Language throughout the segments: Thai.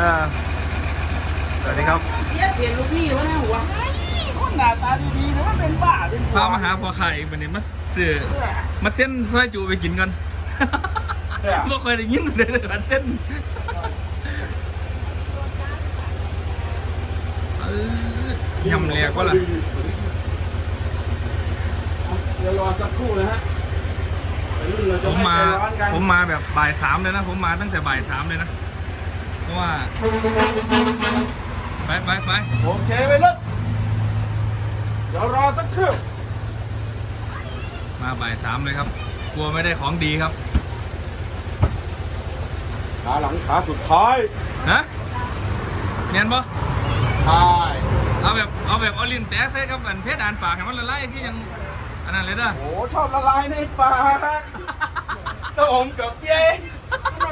ออสวัสดีครับเสียเสียลูกพี่วะนะหัวคนหน้าตาดีๆนะมันเป็นบ้าเป็นพามาหาพ่อไข่วันนี้มาซื้อมาเส้นซอยจูไปกินก่อนไม่เคยได้ยินเลยร้านเส้นเอ้ยยำเรียกว่าล่ะเดี๋ยวรอสักครู่นะฮะวัยรุ่นเราผจะมไม่มาใจร้อนกันผมมาแบบบ่ายสามเลยนะ ผมมาตั้งแต่บ่ายสามเลยนะเพ ราะว่า ไปไปไปโอเคไปเลยเดี๋ยวรอสักครู่มาบ่ายสามเลยครับ กลัวไม่ได้ของดีครับขาหลังขาสุดท้ายฮะเนียนปะใช่เอาแบบเอาแบบเอาลิ้นแตะใส่กับอันเพชรอ่านปากให้มันละลายที่ยังอันนั้นเลยเด้อโอ้ชอบละลายในปากต้องอมกับเย้มันมา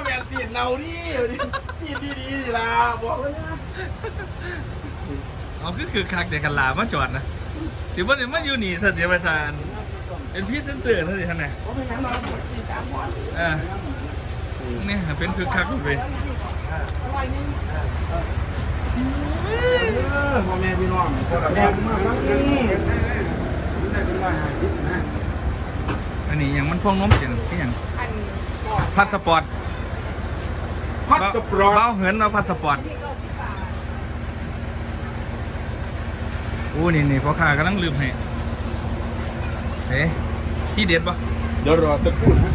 แบบเสียนเนาดิดีดีดีดีล่ะบอกแล้วนะเอาคือคือคักเด็กกันลามาจอดนะถือว่าเดี๋ยวมันอยู่นี่ถ้าเดี๋ยวไปทานเป็นพี่เส้นเตือนเท่าไหร่ท่านไหนผมไม่ยังนอนตีสามวันเออเนี่ยเป็นคือคักอยู่ไปพ่อแม่พี่น้องแม่มากนี่ได้เป็นร้อยห้าสิบนะอันนี้ยังมันพวงน้มเสียงที่ยังพาสปอร์ต พัดสปรอเบ้าตเหินเอาพาสปอร์ตอู้นี่นี่พ่อค้ากำลังลืมให้เฮ้ที่เด็ดปะเดี๋ยวรอสักครู่นะ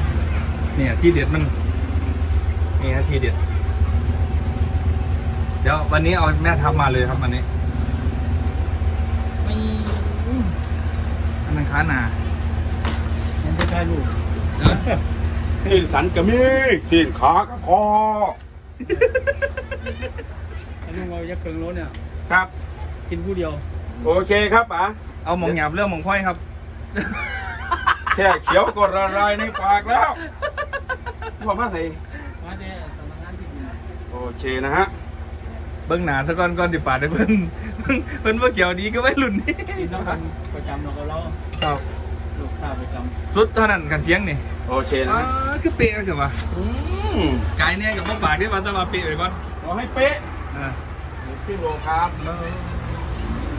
เนี่ยที่เด็ดมันนี่ฮะที่เด็ด เดี๋ยววันนี้เอาแม่ทัพมาเลยครับวันนี้ไม่อันนั้นค้าหนายังไม่ได้ลูก เออ สิ้นสันกระมีสิ้นขาก็พอ อันนี้เรายักษ์เคิงรถเนี่ย ครับ กินผู้เดียว โอเคครับป๋าเอาหมองหยาบเรื่องหมองค่อยครับ แค่เขียวก็ละลายในปากแล้วพ่อมาใส่มาเจ้สำนักงานที่ดินโอเคนะฮะเบิ้งหนาซะก่อนก่อนติปาดให้เพิ่นเพิ่นเพิ่นว่าเกี่ยวดีก็ไม่รุ่นนี้กินน้ำกันประจำเราก็เล่าครับ ลูกค้าประจสุดเท่านั้นกันเชียงนี่โอเคนะอ๋อฮะคือเป๊ะใช่ปะอืมไก่เนี่ยกับพวกปากที่มันจะมาเป๊ะไปก่อนเอาให้เป๊ะอ่าพี่โลครับ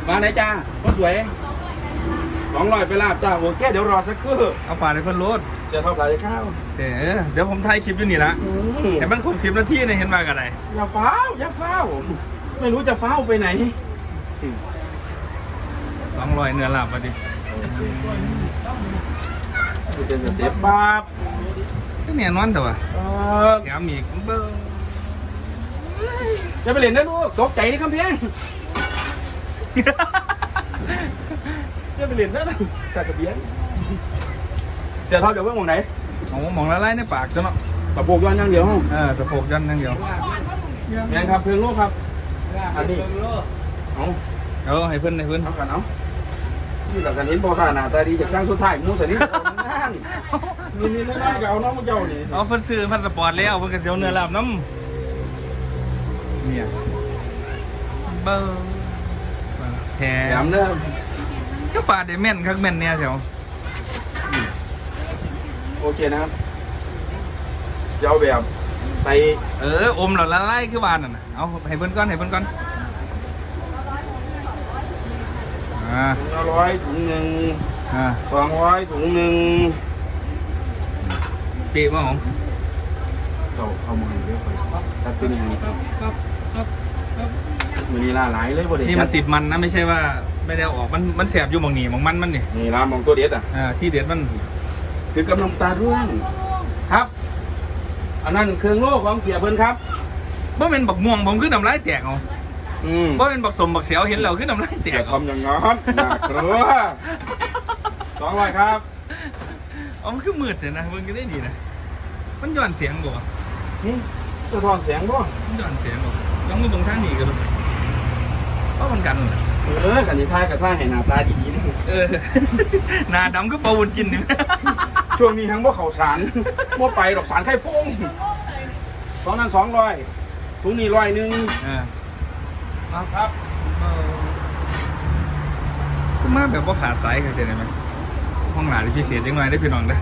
มาไหนจ้าคนสวยสองร้อยไปลาบจ้าโอเคเดี๋ยวรอสักครู่เอาปาดให้เพิ่นโลดเสียเท่าไหร่ข้าวเดี๋ยวเออเดี๋ยวผมถ่ายคลิปอยู่นี่ละอืมเห็นมันครบสิบนาทีเนี่ยเห็นมากันไหนอย่าฟ้าวอย่าฟ้าวไม่รู้จะฟ้าวไปไหนสองร้อยเนื้อลาบมาดิ เป็นสเต็ปปั๊บก็เนี่ยนอนแต่ว่าเออแถมอีกเบิ้งอย่าไปเล่นนะลูกตกใจนี่คำเพียงอย่าไปเล่นนะใส่กระเบียนเสียเท่าเดี๋ยวเพิ่งมองไหนโอ้หมองละลายในปากจ้ะเนาะสะโพกย้อนอย่างเดียวเออตะโพกยันนั่งเดียวแม่นครับเพิ่งลูกครับำอันนี้เอาเอาให้เพิ่นให้เพิ่นเอากันเอา นี่หลักกันเห็นบอกว่าหน้าตาดีจากสร้างสุดท้ายมูสันนี่เอานั่นนี่นี่น้อยๆก็เอาน้องมาเจ้านี่เอาเพิ่นซื้อพันสปอร์ตแล้วเพิ่นก็สิเอาเนื้อลาบน้ำเนี่ยเบิ้งแถแถมมเด้อก็ปาดได้แม่นคักแม่นเนี่ยแถวโอเคนะครับจะเอาแบบใส่เอออมแล้วละลายคือวานน่ะนะเอาให้เพิ่นก่อนให้เพิ่นก่อน อ่าถุงละร้อยถุงหนึ่งอ่าสองร้อยถุงหนึ่งปีบ่ของเจ้าเอามาเรียกไปตัดซื้ออย่างนี้ครับครับครับครับมือนี้ล่าหลายเลยบ่ได้นี่มันติดมันนะไม่ใช่ว่าไม่ได้เอาออกมันมันแสบอยู่หมองหนีหมองมันมันนี่นี่ร้านมองตัวเด็ดอะอ่าที่เด็ดมันคือกำลังตาร่วงครับอันนั้นเครื่องโลกของเสียเพิ่นครับบ่เป็นบักม่วงผมคือน้ำลายแตกเอา อืมบ่เป็นบักสมบักเสียวเห็นแล้วคือน้ำลายแตอย่ากเอาทำอย่างนั้นน่ากลัวสองร้อยครับ เอามันคือมืดเลยนะมันก็ได้ดีนะ มันย้อนเสียงบ่วะหึสะท้อนแสงบ่มันย้อนเสียงบ่ลองมาเบิ่งทางนี้กันดูเพราะมันกันน่ะเออกันนี้ท่ายกับท่าให้หน้าตาดีๆนี่เออ หน้าดำก็ปลาวุนกินนี่ ช่วงนี้ทั้งบ่เข่าสารบ่ไปดอกสารไข่ฟงสองนั้นสองร้อยถุงนี้ร้อยหนึ่ง เออ ครับก็มาแบบว่าขาดสายกันเสียได้ไหมห้องหลานพิเศษยังไงได้พี่น้องเด้อ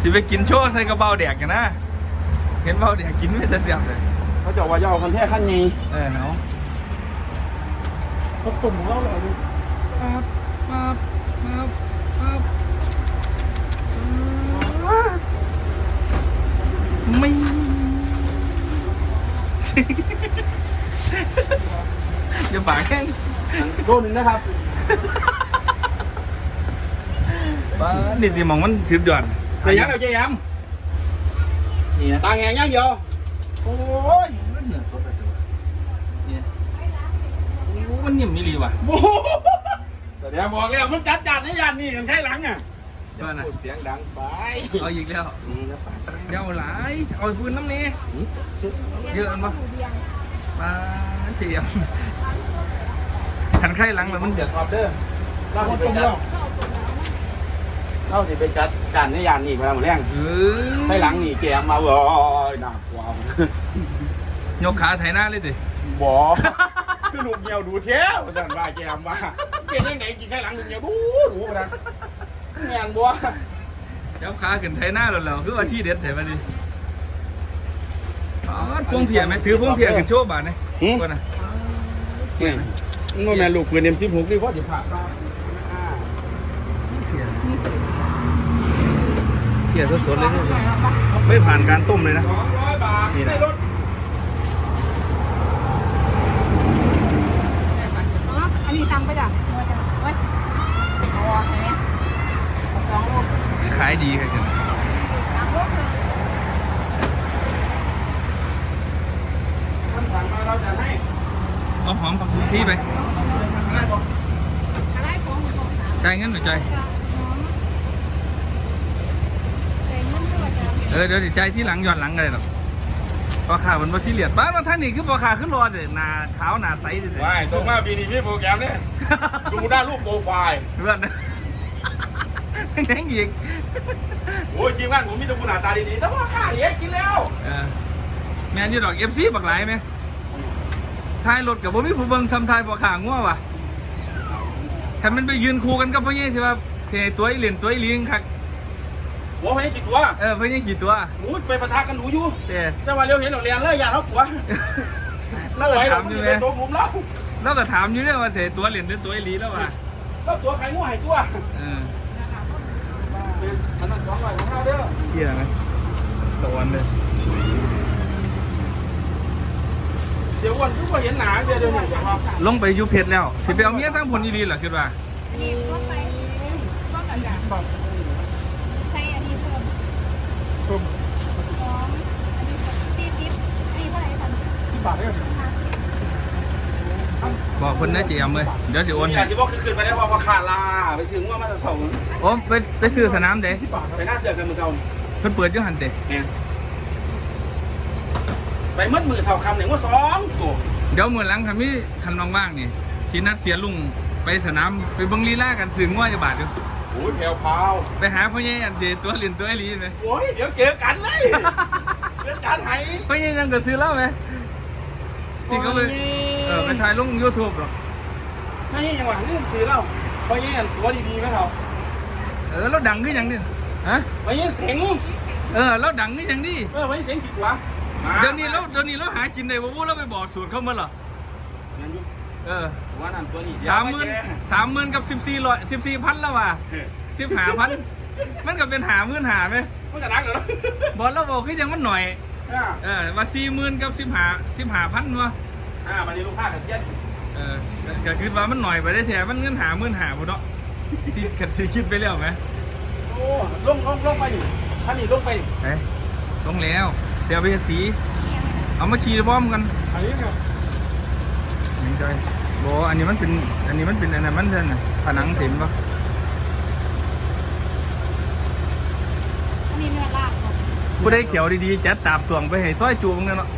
สิไปกินโชว์ใส่กระเป๋าแดกกันนะ เห็นเป๋าแดกกินไม่จะเสียบเลยเขาจะว่าจะเอาคันแท้ขั้นนี้เออเนาะเขาตุ่มของเราเลยดูปั๊บปั๊บปั๊บปั๊บไม่ อย่าปากแข้งโลนึงนะครับบ้านี่สิมองมันถือหย่อนแต่ยังเอาใจยนี่นะำต่างแหงยังเดียวโอ้ยมันเหนือสดอะเจ้าเนี่ยโอ้มันนิ่มมิลีว่ะบูแสดงบอกแล้วมันจัดจัดในยานนี่กันใครหลังอะ เดี๋ยวนะพูดเสียงดังไปเอาอีกแล้วอืมแล้วไปเดี๋ยวหลายเอาพื้นน้ำนี้เยอะมั้ยมาเสียมขันไข้หลังแล้วมัมันนเสียท็อปเด้อเล่าสิไปจัดเล่าสิไปจัดจานในยานนี่มาหมดแรงเออใครหลังนี่แกมาเว้ยน่ากลัวยกขาไถหน้าเลยดิบ่คือลูกเหี่ยวดูเท้วจันว่าแกมาเป็นยังไงกินใครหลังลูกเหี่ยวดูดูปะนะ แม่นบ่เดี๋ยวขาขึ้นไถหน้าแล้วๆคือว่าที่เด็ดแถวนี้อ๋อพวงเพียไหมถือพวงเพียขึ้นโชว์บาทนี่ก่อนนะนี่มันแม่นลูกปืน M16 นี่ว่าสิผ่าตาเพียสดๆเลยนี่ไม่ผ่านการต้มเลยนะ สองร้อยบาทนี่นะ ได้รถอ๋ออันนี้ตังไปจ้ะเว้ยเอาอะเห็นไหมเอาสองลูก ขายดีกันสามลูกเลยท่านสั่งมาเราจะให้เอาหอมผักชีที่ไปอะไรของของสามจ่ายเงินหน่อยใจายกับน้องเป็นเงินเท่าไหร่จ้ะเออเดี๋ยวสิจ่ายที่หลังย้อนหลังกันเลยหรอกพอขามันบ่ซีเรียสบ้านมาท่านนี่คือพอขาขึ้นรอเด้หน้าขาวหน้าใสเด้ว้ายตรงมาปีนี้มีโปรแกรมเนี่ยดูหน้ารูปโปรไฟล์เพื่อนนะ แข็งอีกโอ้ยทีมงานผมมีแตัวคุณหน้าตาดีๆแต่ว่าข้าเลี้ยงกินแล้วเออแม่นอยู่ดอก FC บักหลายไหมท้ายรถกับบ่มีผู้เบิ่งทำทายพอขางัวว่ะถ้ามันไปยืนคู่กันกับพ่อใหญ่ที่ว่าเสียตัวอีเหรียญตัวอีลิงคักหัวไม่ให้กี่ตัวเออพ่อใหญ่กี่ตัวหนูไปประทะกันหนูอยู่แต่แต่ว่าเร็วเห็นเราเรียนเลยอย่าเขากลัวเราก็ไปเราถามอยู่จะไหมเป็นตัวผมแล้วเราก็ถามอยู่เนี่ยว่าเสียตัวเหรียญหรือตัวอีหลีแล้วว่ะแล้วตัวใครงูหายตัวเออ เราเด้อเที่ยไหมสวรรค์เลยเสียอ้วนทุกคนเห็นหนาเดียวเดียวเนี่ยครับลงไปอยูเพชรแล้ว สิไปเอาเมียทั้งผลอีหลีเหรอคิดว่าอันนี้ลดไปลดกันจ้ะใส่อันนี้เพิ่มเพิ่มสองอันนี้สี่สิบอันนี้เท่าไหร่พันสิบบาทได้ไหมห้าสิ บบอกคนนะจียมเลยเดี๋ยวจะโอนนี่ให้ที่บอกคือขึ้นไปได้เพราะว่าขาดลาไปซื้อง้วมาจะเท่าโอ้ไปไปซื้อสนามเด้สิบบาทไปหน้าเสือกันมือเท่าเพิ่นเปิดอยู่หันเด้เนี่ยไปมัดมือเท่าคำหนึ่งว่าสองตัวเดี๋ยวมื้อหลังคันมีคันว่างๆนี่สินัดเสียลุงไปสนามไปเบิ่งลีลากันซื้อง้อจะบาทอยู่โอ้ยแผ่วพราวไปหาพ่อใหญ่อันเจตัวเหรียญตัวอีหลีไหมโอ้ยเดี๋ยวเจอกันเลยเจอกันไหนพ่อใหญ่ยังก็ซื้อแล้วไหมสิเขาไปเอ อไปถ่ายลง YouTube หรอกไม่ยังหวะนี่ซื้อเหล้าเพราะยังตัวดีๆไหมเท่าเออแล้วดังคือหยังนี่ฮะเพราะยังเสียงเออแล้วดังคือหยังนี่เออเพราะยังเสียงผิดกว่าเดี๋ยวนี้เราเดี๋ยวนี้เราหากินได้บ่วู้เราไปบอกสูตรเขามาเหรอนั่นอยู่เออว่านั่นตัวนี้สามหมื่นสามหมื่นกับสิบสี่ร้อยสิบสี่พันแล้วว่ะสิบหาพันมันก็เป็นหาหมื่นหาไหมมันจะนักเหรอบอกเราบอกคือยังมันหน่อยอ่าเออว่าสี่หมื่นกับสิบหาสิบหาพันวะ อ่าวันนี้ลูกค้ากับเสียนเออก็ก็คือว่ามันหน่อยไปได้แถมมันเงินหาหมื่นหาบุเนาะที่ขัดที่คิดไปแล้วไหมโอ้ลงลงลงไปนี่ท่านนี่ลงไปไปลงแล้วเดี๋ยวไปเฮ็ดสีเอามาขี่พร้อมกันอันนี้ครับนี่ใจบอกอันนี้มันเป็นอันนี้มันเป็นอันนั้นมันเป็นผนังเต็มปะอันนี้เนื้อลาบครับผู้ได้เขียวดีๆจัดตาบส่วงไปให้ซอยจูบมึงเนี่ยเนาะ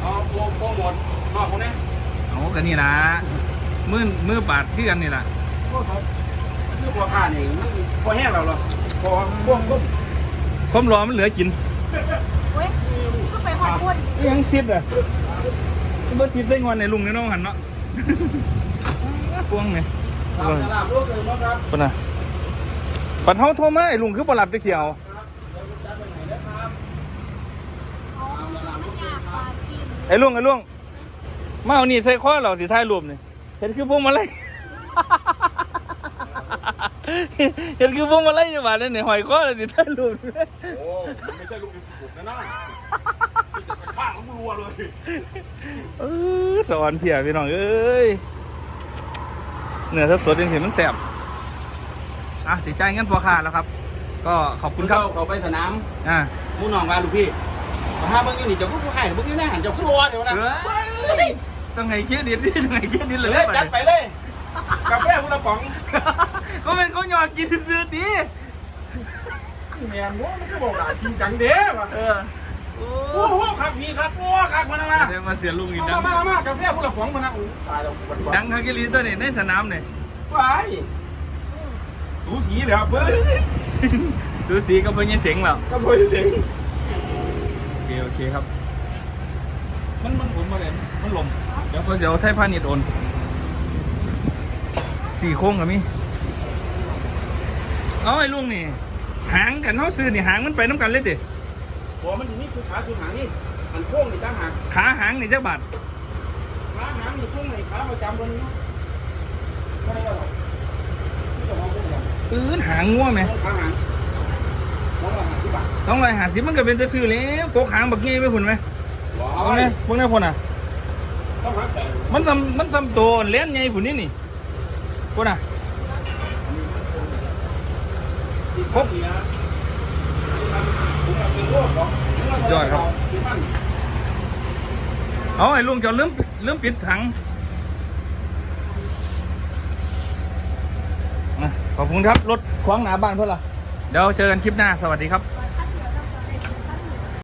เอาโปรโปรโมท นอกคนนี้เอากันนี่ละมือมือปาดคือกันนี่ละพวกเขาคือพวกข้านี่มันพอแห้งแล้วหรอพอพวกพวกความร้อนมันเหลือกินเว้ยก็ไปหอดพูดยังซิดอะบ่ติดได้งอนในลุงในน้องหันเนาะพวงไงตามตลาดลูกเลยนะครับปะน่ะปัดเฮาโทรมาไอ้ลุงคือบ่หลับตะเขียวเอาน้ำยาปลาจีนไอ้ลุงไอ้ลุง มาเอานี่ใส่ข้อเราสิถ่ายรูปนี่เห็นคือพวงมาลัยเห็นคือพวงมาลัยจังหวะนั้นนี่หอยข้อเราสิถ่ายรูปโอ้มันไม่ใช่ลูกยูทูบนะนะที่จะข้างแล้วมึงรัวเลยเออสอนเพียพี่น้องเอ้ยเนื้อสดๆจริงๆมันแซ่บอะติดใจงั้นพอขาดแล้วครับ ก็ขอบคุณครับเขาไปสนามอ่ามูน้องมาลูกพี่ มาห้าเบิ้งอยู่นี่จะพูดผู้ให้เบิ้งอยู่หน้าหันจะขึ้นรัวเดี๋ยวนะเฮ้ยต้องไงเครียดดิต้องไงเครียดดิเลยเลยไปจัดไปเลย กาแฟคนละป๋องก็เป็นเขาหยอดกินซื้อตีแมนว่ามันก็บอกหลานกินจังเด้ว่ะเออโอ้โอ้โหครับพี่ครับโอ้ครับมานะมาเดี๋ยวมาเสียลุงอีกดัมางมามากาแฟคนละป๋องมานะอู้ตายแล้ววันก่อนดังคากิลีตัวนี้ในสนามเนี่ยไปสูสีเลยครับเบิ้งซื้อสีก็เป็นยังเสียงแล้วก็พอเสียง โอเคโอเคครับ มันมันผมมาเลยมันลมเดี๋ยวเขาจะเอาไทยพาณิชย์โอนสี่โค้งกับมีเอาไอ้ลุงนี่ หางกันเขาซื้อนี่หางมันไปน้ำกันเลยติหัวมันอยู่นี่คือขาสุดหางนี่มันโค้งนี่ตั้งหากขาหางนี่จักบาทขาหางนี่ช่วงไหนขาประจำบนนี้ไม่ได้หรอกนี่จะมองพวกอย่างปื้นหางงัวไหมขาหางมองละห้า สิบบาทสองร้อยห้าสิบมันก็เป็นจะซื้อแล้วโกกหางบักเงี้ยไปหุ่นไหมว้าพวกนี้พวกนี้พวกน่ะต้องหักแต่มันซ้ำมันซ้ำโตเลี้ยนไงผุนนี่นี่พวกน่ะที่พบเนี่ยผมเป็นโรคของเอาไอ้ลุงจะลืมลืมปิดถังอะขอบคุณครับ รถขวางหนาบ้านเพื่อนละ เดี๋ยวเจอกันคลิปหน้าสวัสดีครับ